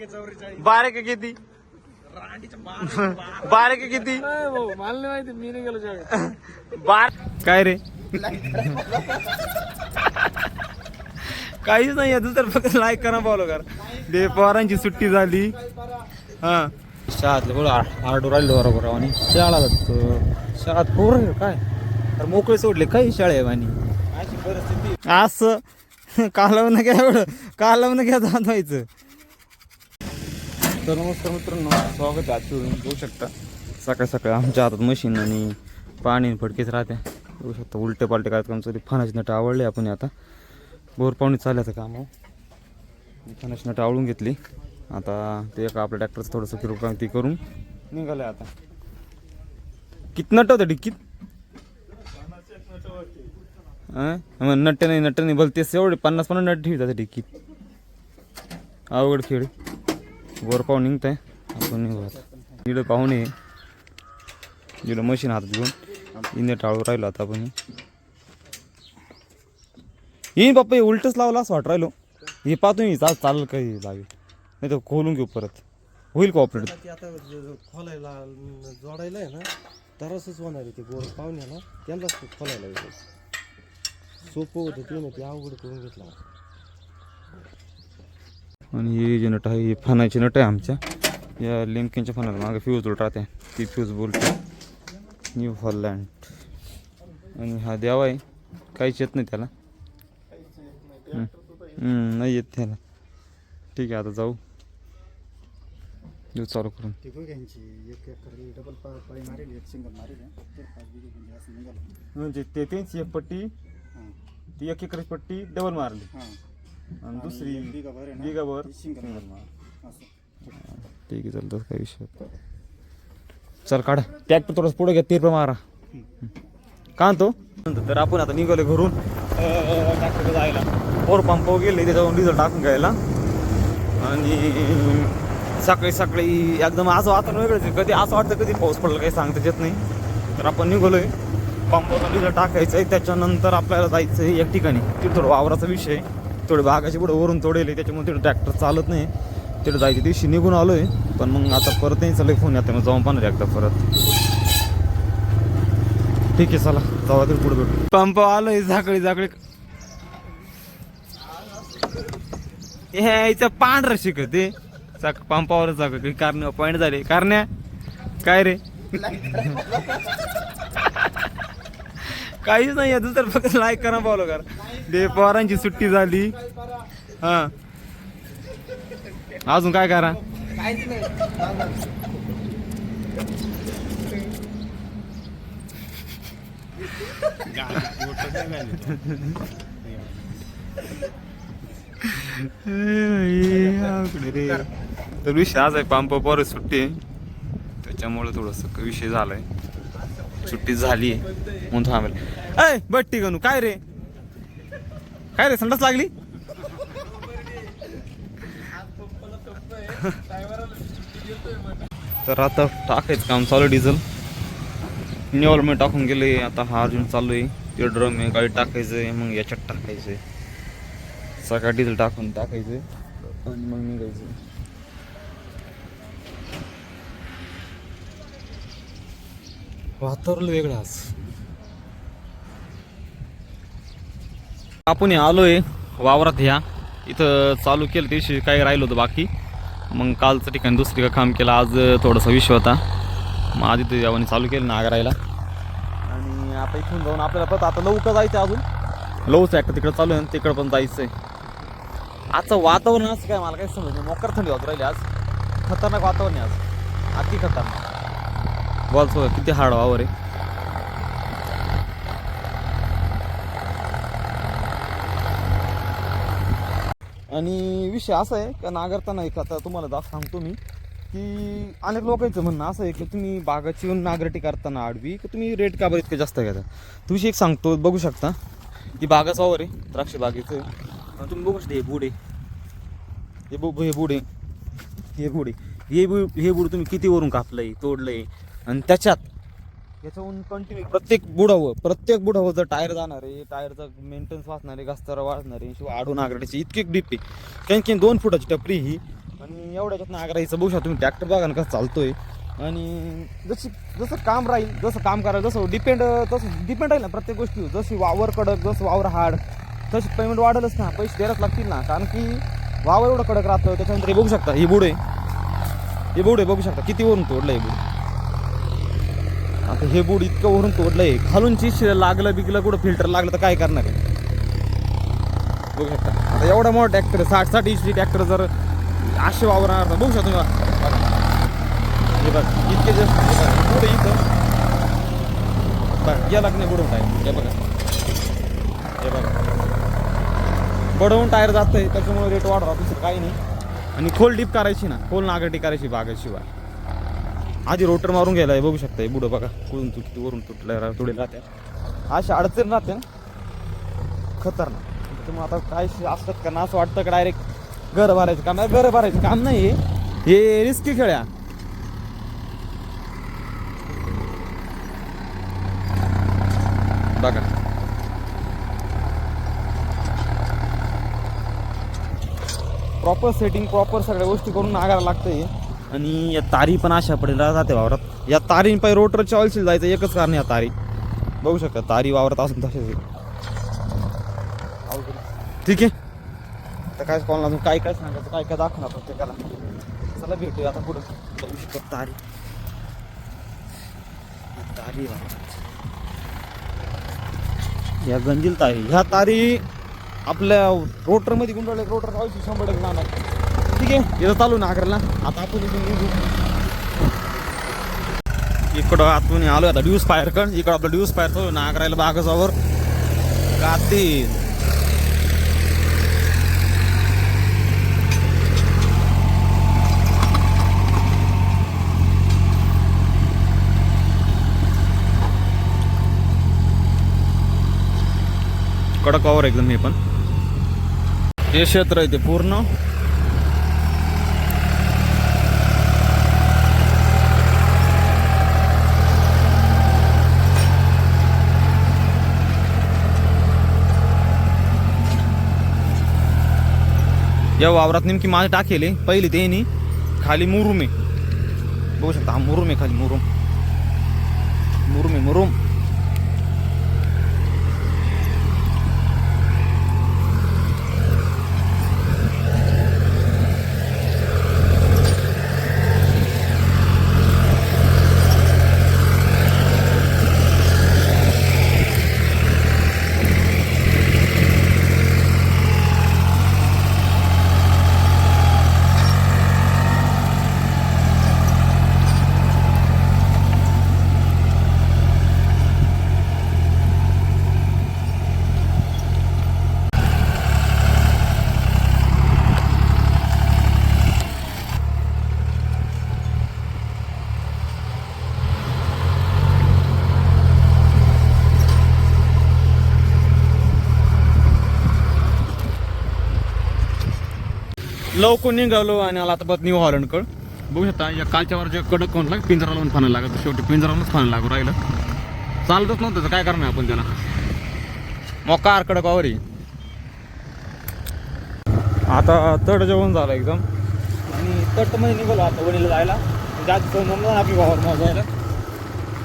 बारीक किती? बारीक किती? मला नाही माहिती मी नाही गेलो बार काय रे? काहीच नाही आहे तर फक्त लाईक करा फॉलो करा. दे पोरांची सुट्टी झाली. हा. शाळातलं बोल आरडू राहिलो बरोबर आणि शाळा शाळात पोर काय? तर मोकळे सोडले काही शाळे आणि अशी परिस्थिती असं. कालवणं घ्या एवढं. कालवणं घ्या जात व्हायचं. तर नमस्कार मित्रांनो स्वागत आहे आजच्या व्हिडिओमध्ये. बघू शकता सकाळ सकाळी आमच्या हातात मशीन आणि पाणी फडकेच राहते. बघू शकता उलटे पालटे कार्यक्रम चालू फणाची नट आवडले आपण आता. बोर पाहुणे चालल्याचं काम आहे. फणाची नट आवळून घेतली. आता ते एका आपल्या ट्रॅक्टरचं थोडंसं किरकोळ ती करून निघालं आता. किती नट होतं डिक्कीत मग नट्टे नाही नट्टे नाही बोलते एवढे पन्नास पन्नास नट ठेवतात डिक्कीत अवघड खेळ वर पाहून निघताय. आपण निघू आता. इकडं पाहुणे इकडं मशीन हातात घेऊन. इने टाळू राहिलो आता आपण. येईन बाप्पा हे उलटच लावला असं वाट राहिलो. हे पाहतो मी चाल चालेल काही बागे नाही तर खोलून घेऊ परत. होईल कॉपरेट ते आता खोलायला जोडायला आहे ना तरसच होणार आहे ते गोर पाहुण्याला. त्यांनाच खोलायला सोपं होतं ते ना ते अवघड करून घेतला. आणि हे जे नट आहे हे फणाची नट आहे आमच्या. या लिमकिनच्या फणाला मागे फ्यूज उलट राहते. ती फ्यूज बोलते न्यू हॉलँड आणि हा देवा आहे. काहीच येत नाही त्याला. नाही येत त्याला. ठीक आहे आता जाऊ. देऊ चालू करून. ती घ्यायची. एक एकर डबल पाळी मारेल एक सिंगल मारेल ते पाच बिघे म्हणजे म्हणजे ते त्यांची एक पट्टी हां. ती एक एकरची पट्टी डबल मारली. हां. आणि दुसरी बिगाभर सिंगल असं. ठीक आहे चालतं काही विषय. चल काढा. ट्रॅक्टर थोडंसं पुढे घ्या तीर मारा. का तो तर आपण आता निघालो घरून. ट्रॅक्टर जायला. पोर पंप गेले त्याच्यावरून डिझेल टाकून घ्यायला. आणि सकाळी सकाळी एकदम असं वातावरण वेगळंच आहे. कधी असं वाटतं कधी पाऊस पडला काही सांगता येत नाही. तर आपण निघालोय. पंपावरून डिझेल टाकायचं आहे त्याच्यानंतर आपल्याला जायचं आहे एक ठिकाणी. तिथे थोडं वावराचा विषय आहे. थोडे बागाचे पुढे वरून तोडेले त्याच्यामुळे तिथं ट्रॅक्टर चालत नाही. तिथं जायच्या दिवशी निघून आलो आहे पण मग आता परत नाही चालू फोन येते मग जाऊन पाहणार एकदा परत. ठीक आहे चला जाऊ तर पुढे भेटू पंप आलोय झाकळी झाकळी. यायचं पांढरं शिकते चाक पंपावर चाक कारण पॉईंट झाले. कारण्या काय रे? काहीच नाही आहे तर फक्त लाईक करा फॉलो करा. दे पोरांची सुट्टी झाली. हा. अजून काय करा? तर विषय आज आहे पंप पर सुट्टी. आहे त्याच्यामुळे थोडस विषय झालाय. सुट्टी झाली म्हणून थांबेल. अय बट्टी गणू काय रे? काय रे संडास लागली? तर आता टाकायचं काम चालू डिझेल निवल मी टाकून गेले आता हा अर्जुन चालू आहे. ते ड्रम आहे गाडी टाकायचं आहे मग याच्यात टाकायचं आहे सकाळ डिझेल टाकून टाकायचं आणि मग निघायचं वातावरण वेगळं आज. आपण आलोय वावरात ह्या. इथं चालू केलं दिवशी काही राहिलं होतं बाकी. मग कालचं ठिकाणी दुसरी का काम केलं. आज थोडासा विषय होता. मग आधी ते यावाने चालू केलं नागरायला. आणि आता इथून जाऊन आपल्याला पत आता लवकर जायचं अजून. लवच आहे तिकडं चालू आहे तिकडं पण जायचं आहे आजचं वातावरण असं काय मला काही समजलं नाही. मोकर थंडी होत राहिली आज. खतरनाक वातावरण आहे आज. अति खतरनाक. बॉल किती हार्ड वावर आहे? आणि विषय असा आहे का नागरताना एक आता तुम्हाला दाख सांगतो मी की अनेक लोकांचं म्हणणं असं आहे की तुम्ही बागाची येऊन नागरटी करताना आडवी की तुम्ही रेट का बरं इतकं जास्त घेता तुम्ही एक सांगतो बघू शकता की बागाचा वावर आहे द्राक्ष बागेचं. तुम्ही बघू शकता हे बुड आहे. हे बु हे बुड आहे. हे बुड आहे. हे बु हे बुड तुम्ही किती वरून कापलंय तोडलंय. आणि त्याच्यात याच्याहून कंटिन्यू प्रत्येक बुडावं प्रत्येक बुडावं जर टायर जाणार आहे टायरचं मेंटेनन्स वाचणार आहे घास्तारा वाचणार आहे शिवाय आडून आगराची इतकी डीप आहे कारण की दोन फुटाची टपरी ही. आणि आणि एवढ्याच्यात नागराईचं बघू शकता तुम्ही ट्रॅक्टर बघा ना कसं चालतोय. आणि जशी जसं काम राहील जसं काम करायला जसं डिपेंड तसं डिपेंड राहील ना प्रत्येक गोष्टी जशी वावर कडक जसं वावर हाड तशी पेमेंट वाढेलच ना. पैसे द्यायलाच लागतील ना. कारण की वावर एवढं कडक राहतं त्याच्यानंतर हे बघू शकता ही बुड आहे. हे बुड आहे बघू शकता. किती वरून तोडलं हे बुड. आता हे बोर्ड इतकं वरून तोडलंय. खालून चीज लागलं बिकलं कुठं फिल्टर लागलं तर काय करणार आहे? बघू शकता. आता एवढा मोठा ट्रॅक्टर साठ साठ इंची ट्रॅक्टर जर असे वावरणार तर बघू शकता हे बघ इतके जस्ट पुढे इथं. बघ या लागणे बुडवून टायर हे बघा. हे बघा. बडवून टायर जात आहे त्याच्यामुळे रेट वाढवा दुसरं काही नाही. आणि खोल डीप करायची ना खोल नागरटी करायची बागाशिवाय. आधी रोटर मारून गेलाय बघू शकता बुडं बघा. कुळून तुटते वरून तुटलं तुडेल राहते. अशा अडचण राहते ना. खतरनाक. तुम्ही आता काय असतात का ना असं वाटतं का डायरेक्ट घर भरायचं काम घर भरायचं काम नाही हे. हे रिस्की खेळ्या बघा. प्रॉपर सेटिंग प्रॉपर सगळ्या गोष्टी करून नागायला लागतंय आणि या तारी पण अशा पडेल जाते वावरात. या तारी पाय रोटरच्या ऑइलशील जायचं एकच कारण या तारी. बघू शकता तारी वावरात असून तसेच ठीक आहे. तर काय कोणाला अजून काय काय सांगायचं काय काय दाखवणार प्रत्येकाला चला भेटूया आता पुढं. बघू शकतो तारी. तारी वावरात. या गंजील तारी. ह्या तारी आपल्या रोटरमध्ये गुंडवले रोटर कावायची शंभर टक्के जाणार. ठीक आहे इथं चालू ना अकराला आता आपण इथून निघू इकडं आतून आलो आता ड्यूस फायर कण इकडं आपलं ड्यूस फायर चालू ना आग्रायला बागाजावर गाती कडक वावर एकदम हे पण. हे क्षेत्र आहे ते पूर्ण. या वावरात नेमकी माझे टाकेले पहिले ते नी खाली मुरुम आहे. बघू शकता हा मुरुम आहे खाली मुरुम. मुरुम आहे मुरुम. लवकर निघालो आणि आला आता परत न्यू हॉलंडकड बघू शकता या कालच्या वर जे कडक कोण लाग पिंजरा लावून फाणं लागत शेवटी पिंजरा लावूनच फाणं लागू राहिलं. चालतच नव्हतं त्याचं काय करणार आपण त्याला? मोकार कडक वावर. आहे. आता तट जेवण झालं एकदम. आणि तटमध्ये निघालो आता वडीला जायला. म्हणजे जास्त आधी आपली वावर मोजायला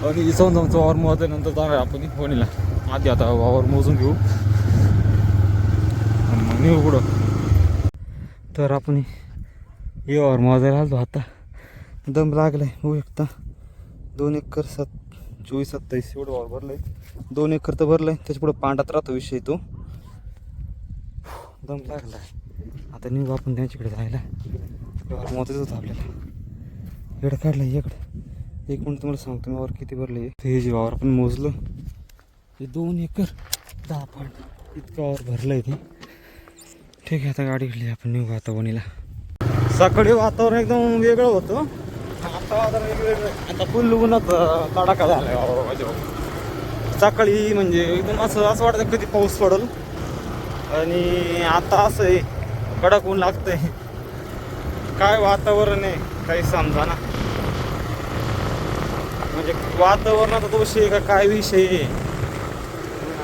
आणि सौंदमचं वावर नंतर जाणार आपण वणीला. आधी आता वावर मोजून घेऊ. मग निघू पुढं. तर आपण येवर मोजायला आलो आता. दम लागलाय होऊ शकता. दोन एकर सात चोवीस सत्तावीस एवढं वावर भरलंय. दोन एकर तर भरलंय त्याच्या पुढे पांडात राहतो विषय तो. दम लागलाय. आता निघू आपण त्यांच्याकडे जायला. व्यवहार मोजायचं होतं आपल्याला. इकडं काढलं इकडं. एक मिनिट तुम्हाला सांगतो मी वावर किती भरले हे जे वावर आपण मोजलं हे दोन एकर दहा पांड इतकं वावर भरलंय ते. ठीक आहे आता गाडी घेतली आपण. निघू आता वणीला. सकाळी वातावरण एकदम वेगळं होतं. आता वातावरण वेगळं आता फुल उन्हात तडाखा झालाय. बाबा सकाळी म्हणजे एकदम असं असं वाटतं कधी पाऊस पडल. आणि आता असं आहे कडक ऊन लागतंय. काय वातावरण आहे काही समजा ना म्हणजे वातावरणाचा दोष आहे का काय विषय आहे?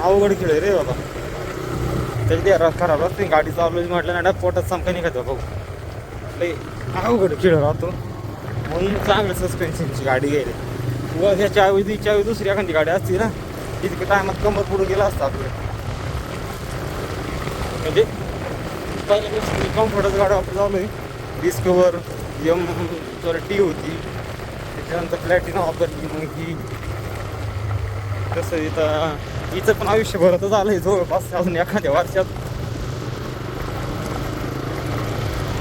अवघड खेळ आहे रे बाबा. त्याची ते खराब असते गाडी चालू म्हटलं ना पोटात समका निघत भाऊ लई अवघड खेळ राहतो. म्हणून चांगलं सस्पेन्शनची गाडी गेली व ह्याच्या ऐवजी ऐवजी दुसरी एखादी गाडी असती ना इतक्या टायमात कंबर पुढे गेला असता आपलं. म्हणजे पहिल्यापासून कम्फर्टच गाडी वापरत चालू आहे. डिस्कवर यम सॉरी टी होती. त्याच्यानंतर प्लॅटिना वापरली मग ही. कसं इथं हिचं पण आयुष्य भरतच आलंय जवळपास अजून एखाद्या वर्षात.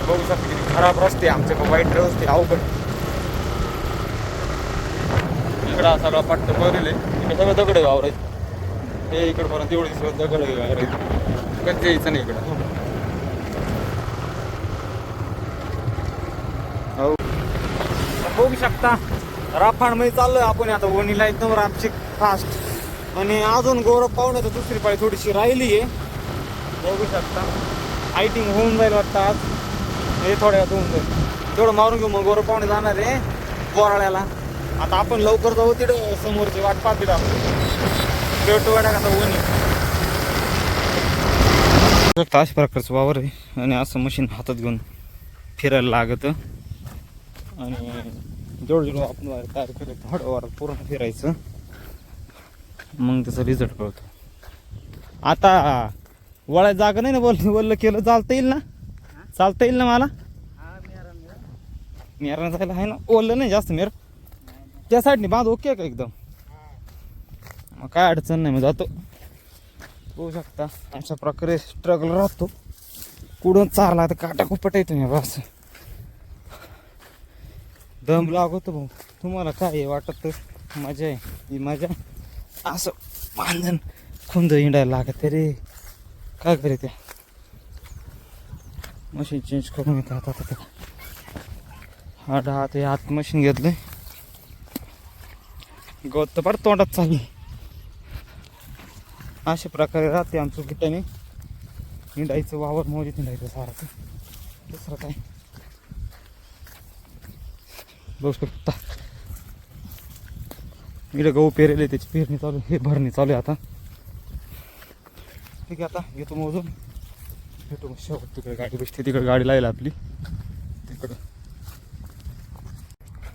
बघू शकते किती खराब रस्ते आमचे पण वाईट रस्ते अवघड. इकडं सगळा पट्ट बरेल आहे. इकडे सगळं दगड वावर आहेत हे इकडपर्यंत एवढे दिवस दगड वावर कधी यायचं नाही इकडं. हो. बघू शकता राफाणमध्ये चाललोय आपण आता. वणीला एकदम रामची फास्ट आणि अजून गौरव पाहुण्याचं दुसरी पाळी थोडीशी राहिली आहे. बघू शकता. आयटिंग होऊन जाईल वाटतं आज. हे थोड्या होऊन जाईल. तेवढं मारून घेऊ मग गौरव पाहुणे जाणार आहे बोराळ्याला आता आपण लवकर जाऊ तिथं समोरची वाट पाहत तिथं आपण. शेवटो वाटा कसा वणी अशा प्रकारचं वावर आहे. आणि असं मशीन हातात घेऊन फिरायला लागतं. आणि जेवढं जेवढं आपण वायर तयार केलं थोडं वार पूर्ण फिरायचं. मग त्याचा रिझल्ट कळतो. आता वळाय जागा नाही ना बोल बोललं केलं चालता येईल ना? चालता येईल ना मला? मेरा जायला आहे ना? ओललं नाही जास्त मेर. त्या साईडने बांध ओके का एकदम? मग काय अडचण नाही मग जातो. होऊ शकता. अशा प्रकारे स्ट्रगल राहतो. कुठून चारला तर काटा कुपट येतो मी बस. दम लागतो भाऊ. तुम्हाला काय वाटत? मजा आहे. ही मजा असं बांधून खुंद हिंडायला लागत रे. काय करे त्या मशीन चेंज करून येतात आता ते हा डहा ते आत मशीन घेतलंय. गवत तर फार तोंडात चालली अशा प्रकारे राहते आमचं ठिकाणी हिंडायचं वावर मोजीत हिंडायचं सारखं दुसरं काय? बघू शकता. इकडे गहू पेरेले त्याची पेरणी चालू हे भरणी चालू आहे आता. ठीक आहे आता घेतो मोजून. भेटू मग शेवट. तिकडे गाडी बसते तिकडे गाडी लागेल आपली. तिकडं.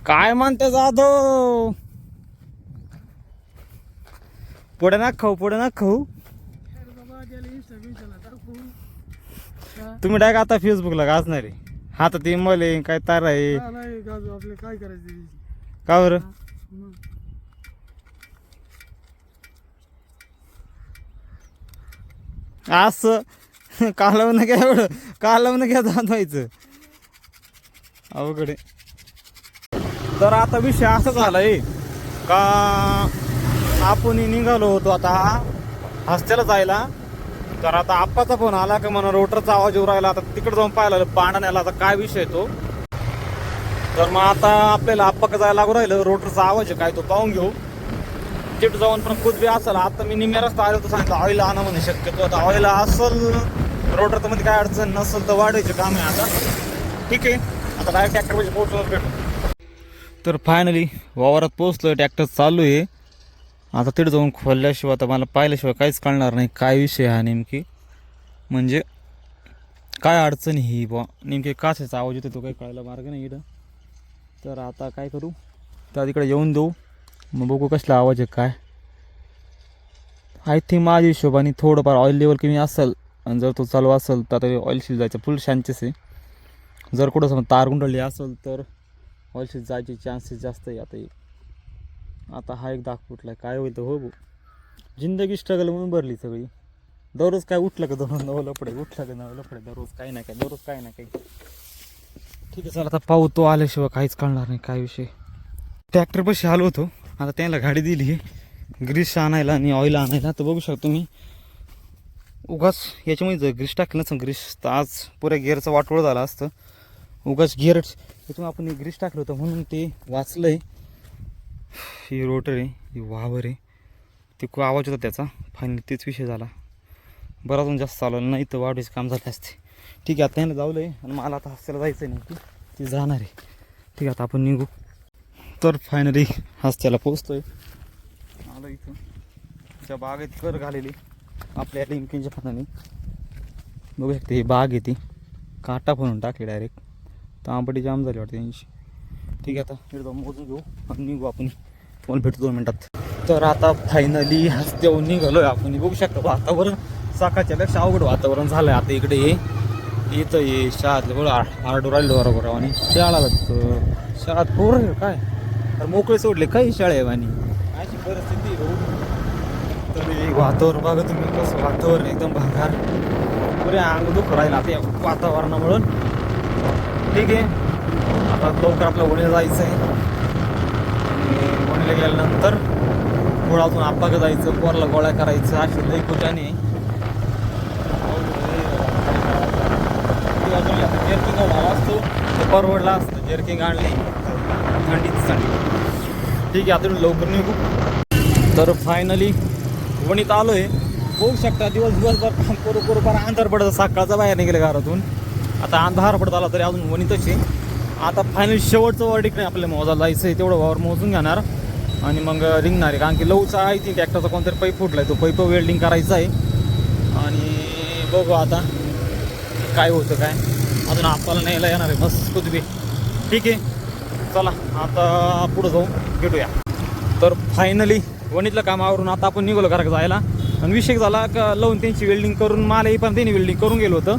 काय म्हणते जाधव? पुढे ना खाऊ पुढे ना खाऊ. तुम्ही डायरेक्ट आता फेसबुकला गाजणार आहे. हा तर ते मले काय तार आहे. काय करायचं का बरं? असं. कालवणं घ्या एवढं. कालवणं घ्या जाणवायचं अवघड आहे. तर आता विषय असा झालाय का आपण निघालो होतो आता हस्त्याला जायला. तर आता आप्पाचा फोन आला का म्हणा रोटरचा आवाज येऊ राहिला. आता तिकडे जाऊन पाहिला पाण्याला आता काय विषय तो? तर मग आता आपल्याला आप्पा जायला लागू राहिलं. रोटरचा आवाज आहे काय तो पाहून घेऊ. तिथं जाऊन पण कुदबी असेल. आता मी निम्या रस्ता आलो तर सांगितलं ऑइल आणा म्हणे शक्यतो आता ऑइल असेल रोटर तर मध्ये काय अडचण नसेल तर वाढायचे काम आहे आता. ठीक आहे आता डायरेक्ट ट्रॅक्टरमध्ये पोहोचलो भेटू. तर फायनली वावरात पोहोचलो ट्रॅक्टर चालू आहे. आता तिथं जाऊन खोलल्याशिवाय आता मला पाहिल्याशिवाय काहीच कळणार नाही काय विषय हा नेमकी. म्हणजे काय अडचण ही बा नेमके काचाचा आवाज येतो तो काही कळायला मार्ग नाही इथं. तर आता काय करू? तर तिकडे येऊन देऊ मग बघू कसला आवाज आहे काय? आय थिंक माझ्या हिशोबाने थोडंफार ऑइल लेवल कमी असेल आणि जर तो चालू असेल तर आता ऑइल शिल जायचं फुल चान्सेस आहे. जर कुठं समजा तार गुंडळली असेल तर ऑइल शिल जायचे चान्सेस जास्त आहे आता आता हा एक दाग फुटला काय होईल तर हो भाऊ. जिंदगी स्ट्रगल म्हणून भरली सगळी. दररोज काय उठलं का दररोज? नवं लपडे उठलं का नवं लपडे दररोज काही ना काय दररोज काही ना काही ठीक आहे चला आता पाहू तो आल्याशिवाय काहीच कळणार नाही काय विषय. ट्रॅक्टर पशी आलो होतो. आता त्यांना गाडी दिली ग्रीस आणायला आणि ऑइल आणायला. तर बघू शकतो मी उगाच याच्यामुळे जर ग्रीस टाकलं नसतं ग्रीस तर आज पुऱ्या गिअरचं वाटोळ झाला असतं. उगाच गिअर याच्यामुळे आपण ग्रीस टाकलं होतं म्हणून ते वाचलं आहे ही रोटर आहे ही वावर आहे. ते खूप आवाज होता त्याचा. फायनली तेच विषय झाला. बरं जास्त चालवलं नाही तर वाढीचं काम झाले असते. ठीक आहे आता यांना जाऊलं आहे आणि मला आता हस्त्याला जायचं नाही की ती जाणार आहे. ठीक आहे आता आपण निघू. तर फायनली हस्त्याला पोचतोय आलो इथं त्या बागेत कर घालेली. आपल्या लिंकिंगच्या पानाने बघू शकते ही बाग आहे ती. काटा फोडून टाकली डायरेक्ट तांबडी जाम झाली वाटते त्यांची. ठीक आहे आता एकदा मोजून घेऊ आणि निघू आपण. फोन भेटू दोन मिनटात. तर आता फायनली हस्त्यावर आहे आपण. बघू शकतो वातावरण. सकाळच्या पेक्षा अवघड वातावरण झालं आहे आता इकडे ये. येतं ये. शाळातलं बरं आरडू आलेलो बरोबर. आणि शाळाला शाळात पोर काय? तर मोकळे सोडले काही शाळे आणि अशी परिस्थिती आहे वातावरण बघा तुम्ही कसं वातावरण एकदम भागार. पुरे अंग दुख राहील आता या वातावरणामुळं. ठीक आहे. आता लवकर आपलं वणीला जायचं आहे वणीला गेल्यानंतर गोळातून अजून आप्पाकडे जायचं पोरला गोळ्या करायचं अशी लई कुठाने जर्किंग झाला असतो. ते परवडला असतं जर्किंग आणली थर्टीसाठी ठीक आहे आता लवकर निघू. तर फायनली वणीत आलो आहे होऊ शकता दिवस दिवसभर काम करू करू फार अंधार पडत सकाळचा बाहेर निघेल घरातून. आता अंधार पडत आला तरी अजून वणीतच आहे. आता फायनली शेवटचं वर्डिक नाही आपल्या मोजाला जायचं आहे तेवढं वावर मोजून घेणार. आणि मग रिंगणार आहे. कारण की लवचा आहे ती ट्रॅक्टरचा कोणतरी पैप फुटला आहे तो पैप वेल्डिंग करायचा आहे. आणि बघू आता काय होतं काय. अजून आपल्याला न्यायला येणार आहे. बस कुठबी ठीक आहे. चला आता पुढं जाऊ भेटूया. तर फायनली वणीतलं काम आवरून आता आपण निघालो घरात जायला. आणि विषय झाला का लावून त्यांची वेल्डिंग करून मला पण त्यांनी वेल्डिंग करून गेलो होतं.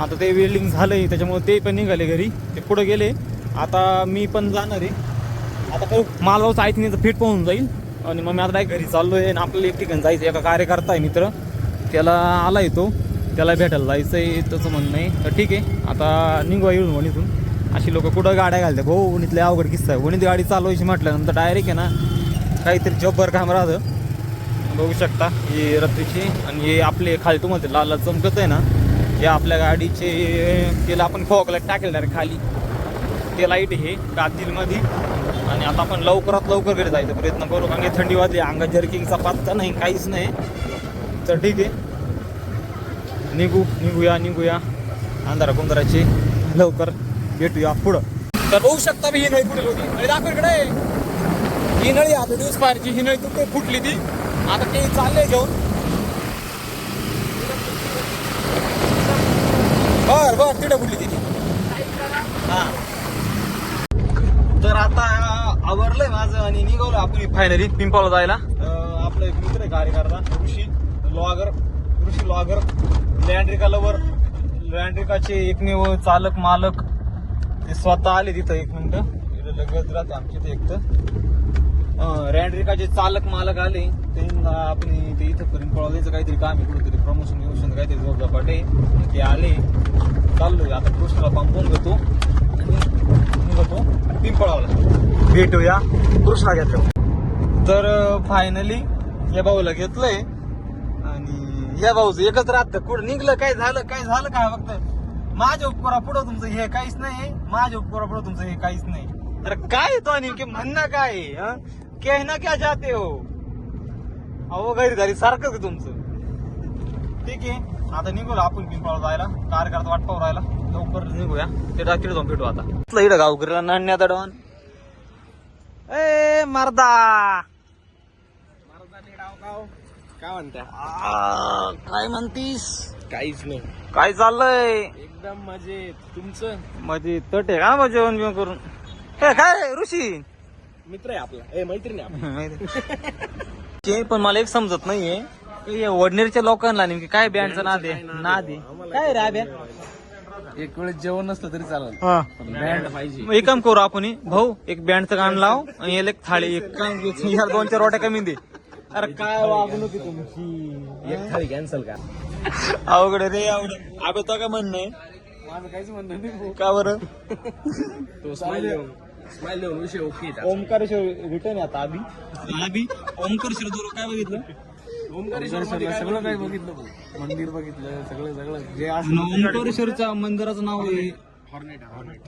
आता ते वेल्डिंग झालंय त्याच्यामुळे ते पण निघाले घरी. ते पुढं गेले. आता मी पण जाणार आहे. आता माल मालगावचं नाही तर फिट पाहून जाईल. आणि मग मी आता डायरेक्ट घरी चाललो आहे आणि आपल्याला एक ठिकाणी जायचं एका कार्यकर्ता आहे मित्र. त्याला आला येतो त्याला भेटायला जायचं आहे त्याचं म्हणणं आहे. तर ठीक आहे. आता निघू येऊन म्हणून अशी लोक कुठं गाड्या घालते भाऊ वणीतले अवघड किस्सा आहे. उणीत गाडी चालवायची म्हटल्यानंतर डायरेक्ट आहे ना काहीतरी जब्बर काम राहतं. बघू शकता ही रत्रीची आणि हे आपले खाली तुम्हाला लाल चमकत आहे ना हे आपल्या गाडीचे त्याला आपण फॉकला टाकेल डायरेक्ट खाली. ते लाइट हे कातीलमध्ये आणि आता आपण लवकरात लवकर घरी जायचा प्रयत्न करू कारण की थंडी वाजली अंगात जर्किंगचा पत्ता नाही काहीच नाही. तर ठीक आहे. निघू निघूया निघूया. अंधारा कुंदराचे लवकर. भेटूया पुढं. तर बघू शकता मी ही नळी फुटली होती नळी दाखव इकडे. ही नळी आता दिवस पारची ही नळी तुटली फुटली ती? आता ते चालले घेऊन. बर बर तिथे फुटली ती. हा. तर आता आवरलंय माझं आणि निघालो आपण फायनली पिंपळला जायला. आपलं आपला एक मित्र आहे कार्यकर्ता ऋषी लॉगर. ऋषी लॉगर लँड्रिका लवर लँड्रिकाचे एकमेव चालक मालक. ते स्वतः आले तिथं एक मिनिट. इथं लगेच राहते आमच्या इथे एक तर. रँड्रिकाचे चालक मालक आले त्यांना आपण ते इथं पर्यंत पळवायचं काहीतरी काम आहे कुठेतरी प्रमोशन विमोशन काहीतरी जोर झपाटे ते आले. चाललोय. आता कृष्णाला पंपून घेतो आणि घेतो पिंपळावला. भेटूया. कृष्णा घेतो. तर फायनली या भाऊला घेतलंय. आणि या भाऊचं एकच राहतं. कुठं निघलं काय झालं काय झालं काय फक्त माझ्या उपकारा पुढं तुमचं हे काहीच नाही माझ्या उपकारा पुढं तुमचं हे काहीच नाही. तर काय तो नेमके म्हणणं काय? कहना क्या चाहते हो? अहो सारखंच आहे तुमचं. ठीक आहे आता निघू आपण पिंपळा जायला. कार्यकर्ता वाट पाहू राहिला लवकर निघूया. ते टाकीला जाऊन भेटू आता. इकडं गावकरीला नाण्या दडवण ए मर्दा! काय म्हणता आ, काय म्हणतीस? काहीच नाही. काय चाललंय? एकदम मजेत. तुमचं? म्हणजे तट आहे का मग जेवण बिवण करून? हे काय रे, ऋषी? मित्र आहे आपला. ए मैत्रीण आहे ते पण मला एक समजत नाहीये. वडनेरच्या लोकांना नेमकी काय बँडचं नाद आहे? नाद आहे. काय रे आब्या? एक वेळेस जेवण नसलं तरी चालेल. हा. बँड पाहिजे. मग एक काम करू आपण हे. भाऊ एक बँडचं गाणं लाव आणि याला एक थाळी. एक काम याला दोन चार रोट्या कमी दे. अरे काय वागणूक आहे तुमची? एक थाळी कॅन्सल का अवघड रे अवघड अबे तो काय म्हणणं आहे? माझं काहीच म्हणणं नाही का बरं? तो स्माइल देऊन स्माइल देऊन विषय ओके ओमकारेश्वर रिटर्न आहे आता अभि अभि ओमकारेश्वर दूर काय बघितलं? ओंकारेश्वरला सगळं काही बघितलं? भाऊ. मंदिर बघितलं सगळं सगळं. जे असं ओंकारेश्वरच्या मंदिराचं नाव आहे. हॉर्नेट हॉर्नेट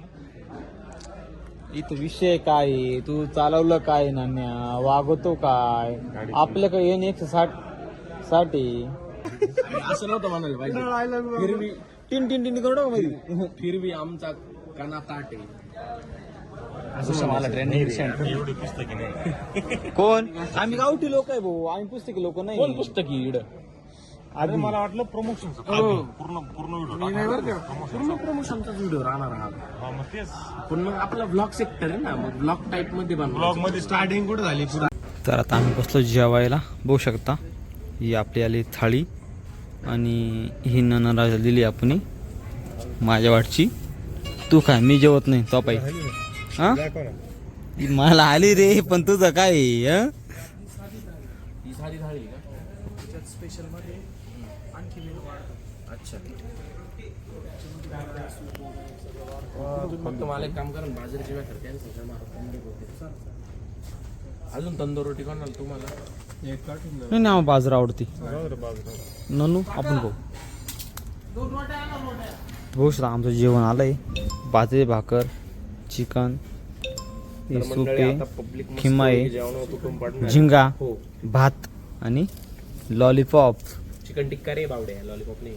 इथं विषय काय आहे? तू चालवलं काय नाण्या? वागवतो काय? आपल्याकडे एन एकशे साठ साठ आहे? असं नव्हतं म्हणायला पाहिजे. फिर भी टिन टिन टिन करू नका मध्ये. फिर भी आमचा कणा ताट. आहे असं मला कोण? आम्ही गावठी लोक आहे भाऊ. आम्ही पुस्तकी लोक नाही. कोण पुस्तकी इड आधी. मला वाटलं प्रमोशनचं पूर्ण पूर्ण व्हिडिओ पूर्ण प्रमोशनचाच व्हिडिओ राहणार हा. मग तेच. पण मग आपला ब्लॉग सेक्टर आहे ना मग ब्लॉग टाईपमध्ये बनवा ब्लॉगमध्ये स्टार्टिंग कुठे झाली? तर आता आम्ही बसलो जेवायला. बघू शकता. ही आपली आली थाळी आणि ही ननराज दिली आपण माझ्या वाटची. तू काय मी जेवत नाही तो पाई हा? मला आली रे पण तुझं काय अजून तंदूर रोटी कोणाला तुम्हाला नाही नाही आम्हाला बाजरा आवडती. ननू आपण भाऊ भाऊ शकता आमचं जेवण आलंय. बाजरी भाकर चिकन तर मंडळी सुके आता पब्लिक खिमा आहे जेवण कुटुंब पडणार झिंगा हो. भात आणि लॉलीपॉप चिकन टिक्का रे बावडे लॉलीपॉप नाही.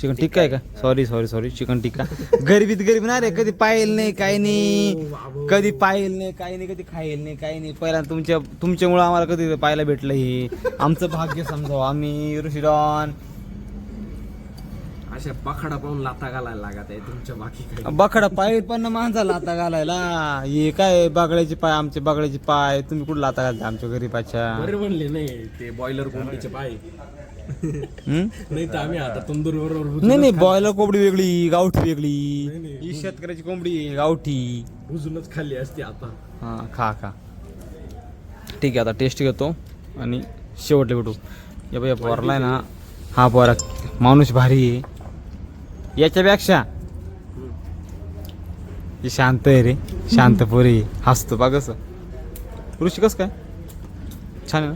चिकन टिक्का आहे का? Sorry sorry sorry chicken tikka. गरीबीत गरीब ना रे कधी पाहिल नाही काही नाही. कधी पाहिल नाही काही नाही कधी खाईल नाही काही नाही. पहिला तुमच्या तुमच्यामुळं आम्हाला कधी पाहायला भेटलं हे. आमचं भाग्य समजावं. आम्ही ऋषीडॉन अशा पाखाडा पाहून लाता घालायला लागत आहे तुमच्या बाकी बकडा पाय पण माणसाला लाता घालायला. हे काय बागड्याचे पाय आमचे बागड्याचे पाय. तुम्ही कुठं लाता घालता आमच्या गरीबाच्या? बरे म्हणले नाही ते बॉयलर कोंबडीचे पाय? नाही तर आम्ही आता तंदूर बरोबर नाही नाही बॉयलर कोंबडी वेगळी गावठी वेगळी. ही शेतकऱ्याची कोंबडी गावठी. बुजूनच खाल्ली असते आता. हां खा खा. ठीक आहे आता टेस्ट घेतो. आणि शेवटले भेटू. या बाई पोरला आहे ना हा पोरा माणूस भारी आहे. याच्यापेक्षा हे शांत आहे रे शांत पोरी हसतो बा कसं ऋषी कसं काय? छान आहे ना?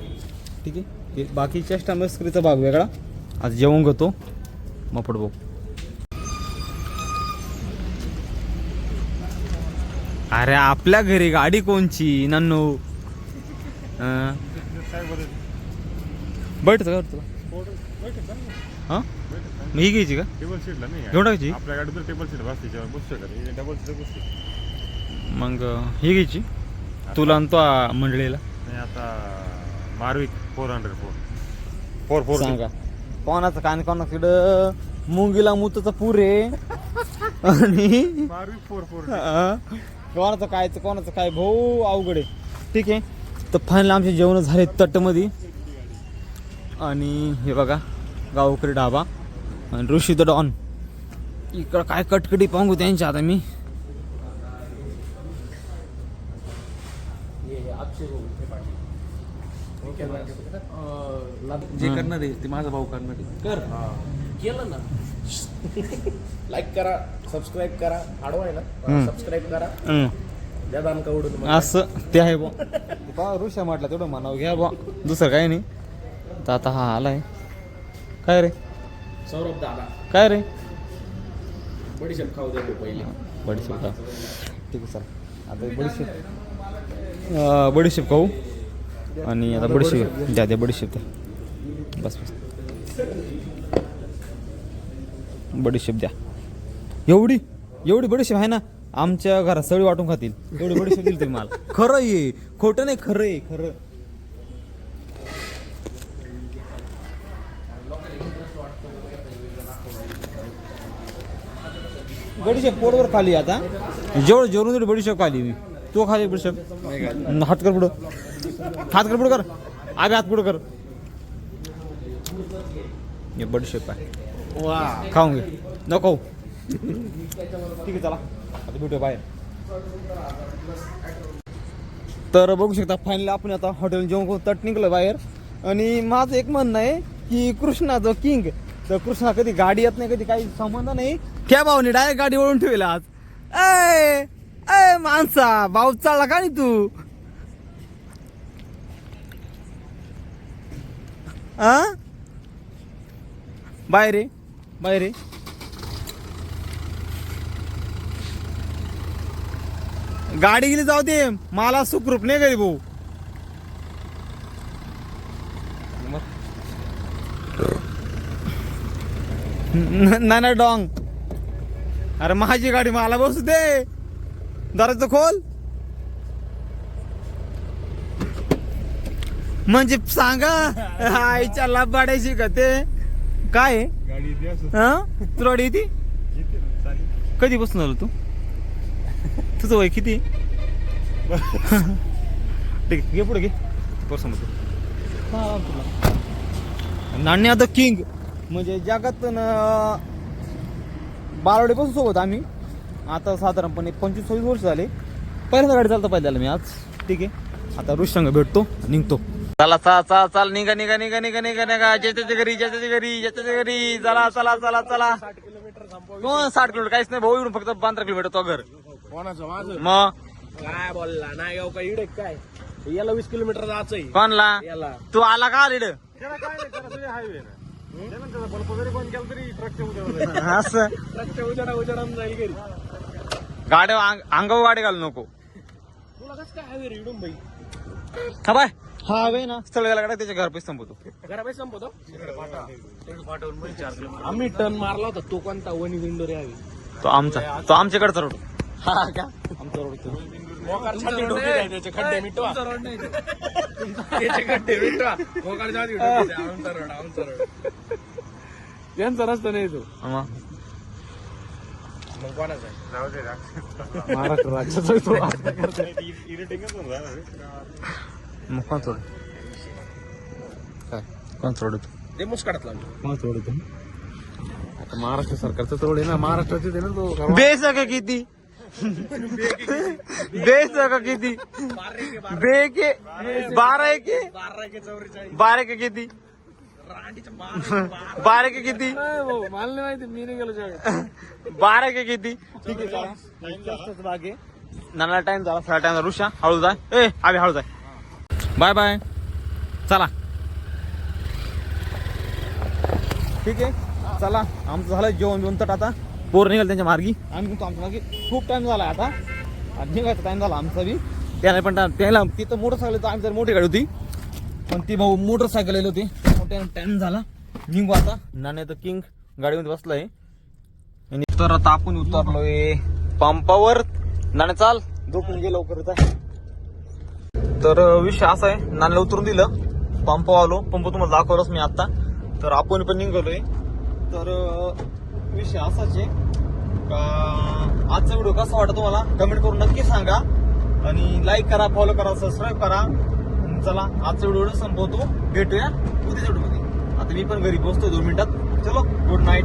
ठीक आहे? हे बाकी चेष्टा मस्करीचा भाग वेगळा. आज जेवण घेतो. मपड भाऊ अरे आपल्या घरी गाडी कोणची नन्नू? बैठ का हा? मग ही घ्यायची का? टेबल सीटला नाही घेऊन टाकायची? आपल्या गाडीत तर टेबल सीट बसते जेव्हा बसू शकत डबल सीट बसते मग ही घ्यायची. तुला आणि तो आ, मंडळीला. नाही आता मारविक four hundred four four four सांगा. कोणाचं कान कोणाकडं मुंगीला मुतचा पूर आहे. आणि मारविक फोर फोर हा. कोणाचं काय तर कोणाचं काय? भाऊ अवघड आहे. ठीक आहे. तर फायनल आमचे जेवण झाले तटमध्ये. आणि हे बघा गावकरी ढाबा. आणि ऋषी द डॉन. इकडं काय कटकटी पाहू त्यांच्या आता मी. जे करणार आहे ते माझा भाऊ करणार आहे. कर. केलं ना. लाईक करा सबस्क्राईब करा आडवा आहे ना सबस्क्राईब करा. हम्म. द्या दान का उडून असं ते आहे बा. ऋषा म्हटलं तेवढं म्हणावं. घ्या बा. दुसरं काही नाही. तर आता हा आलाय. काय रे? सौरभ दादा. काय रे? बडीशेप खाऊ दे पहिले. बडीशेप ठीक आहे चल. आता बडीशेप बडीशेप खाऊ. आणि आता बडीशेप द्या द्या बडीशेप द्या बस बस. बडीशेप द्या. एवढी? एवढी बडीशेप आहे ना? आमच्या घरात सगळी वाटून खातील. एवढी बडीशेप दिली तुम्ही मला. खरं आहे. खोटं नाही खरं आहे खरं. बडीशेप पोटवर खाली आता. जेवढं जेवढून तेवढी बडीशेप खाली मी. तो खाली बडीशेप हात कर पुढं. हात कर पुढं कर. आगे हात पुढं कर. हे बडीशेप आहे. वा. खाऊन घे. नको ठीक आहे चला. आता भेटूया बाहेर. तर बघू शकता फायनली आपण आता हॉटेल जेवण तट निघलं बाहेर. आणि माझं एक म्हणणं आहे की कृष्णा जो किंग तर कृष्णा कधी गाडी येत नाही कधी काही संबंध नाही. त्या भाऊने डायरेक्ट गाडी वळून ठेवला आज. ए ए माणसा भाऊ चालला का नाही तू? आ? बाय रे बाय रे गाडी गेली जाऊ दे मला सुखरूप नाही घरी भाऊ. ना डॉंग. अरे माझी गाडी मला बसू दे. दराचं खोल. म्हणजे सांगा आईच्या लाभाडायची का ते काय हा? तुला येते? कधी बसून आलो तू? तुझं वय किती? ठीक घे पुढे घे. पर्समध्ये नाण्या द किंग. म्हणजे जगात बारावडेपासून सोबत आम्ही. आता साधारणपणे पंचवीस सव्वीस वर्ष झाले. पहिल्यांदा गाडी चालता पाहिजे मी आज. ठीक आहे. आता ऋषंग भेटतो निघतो. चला चला चला चाल निघा निघा निघा निघा निघा निघा. ज्याच्या घरी ज्याच्या घरी ज्याच्या घरी. चला चला चला चला. कोण साठ किलोमीटर? काहीच नाही भाऊ इकडून फक्त पंधरा किलोमीटर तो घर. कोणाचं? माझं? मग? काय बोलला? नाही गाव काय इडे काय? याला वीस किलोमीटर जायचंय. कोणला? याला. तू आला का सगळे हायवे असं. उजाडा जाईल घरी. गाड्या अंग- अंगावर गाडी घालू नको. तुला कसं काय हवे रे इडून बाई? हा बाय. हा वे ना. स्थळ गेला गाड्या त्याच्या घर पैसे संपवतो घरा बाई संपवतो आम्ही टर्न मारला होता तो कोणता वनी विंडो रे हवी तो आमचा. तो आमच्याकडचा रोड. हा का? आमचा रोड तो छाती डोकी द्या त्याचे खड्डे मिटवा. त्याचे खड्डे मिटवा. मोकार जाती आमचा रोड आमचा रोड. त्यांचा रस्ता नाही तो. मग मग कोणाचा आहे? महाराष्ट्र राज्याचा तो. मग कोणचा रोड काय? कोणचा रोड ते मुस्काडात लागलो कोणचा रोड तो आता महाराष्ट्र सरकारचा आहे ना महाराष्ट्राचे ना तो बेस का किती? बेस का किती? बे के बारा के बारा के चौवेचाळीस बारा के किती? बारा के किती मला नाही माहिती मी नाही गेलो बारा के किती? ठीक आहे नाना टाइम झाला सगळा टाइम झाला. ऋषा हळू जाय ए आम्ही हळू जाय. Bye bye. चला. ठीक आहे. चला. आमचं झालं जेवण बिवण तर आता. पोर निघाल त्यांच्या मार्गी. आम्ही म्हणतो आमच्या मार्गी खूप टाइम झाला आता. आणि निघायचा टाइम झाला आमचा बी. त्याला पण त्याला तिथं मोटरसायकल तर आमची जर मोठी गाडी होती पण ती भाऊ मोटरसायकल आली होती. त्यामुळे टाइम झाला. निघू आता. नाणे तर किंग गाडीमध्ये बसलाय. आणि तर आता आपण उतरलोय पंपावर. नाणे चाल. झोपून गेलो लवकर. तर विषय असा आहे नाण्याला उतरून दिलं पंप आलो पंप तुम्हाला दाखवलंच मी आता. तर आपण पण निघालोय. तर विषय असाच आहे का आजचा व्हिडिओ कसा वाटत तुम्हाला? कमेंट करून नक्की सांगा. आणि लाईक करा फॉलो करा सबस्क्राईब करा. चला आजचा व्हिडिओ संपवतो. भेटूया उद्याच्या व्हिडिओमध्ये आता मी पण घरी पोहोचतो दोन मिनिटात. चलो गुड नाईट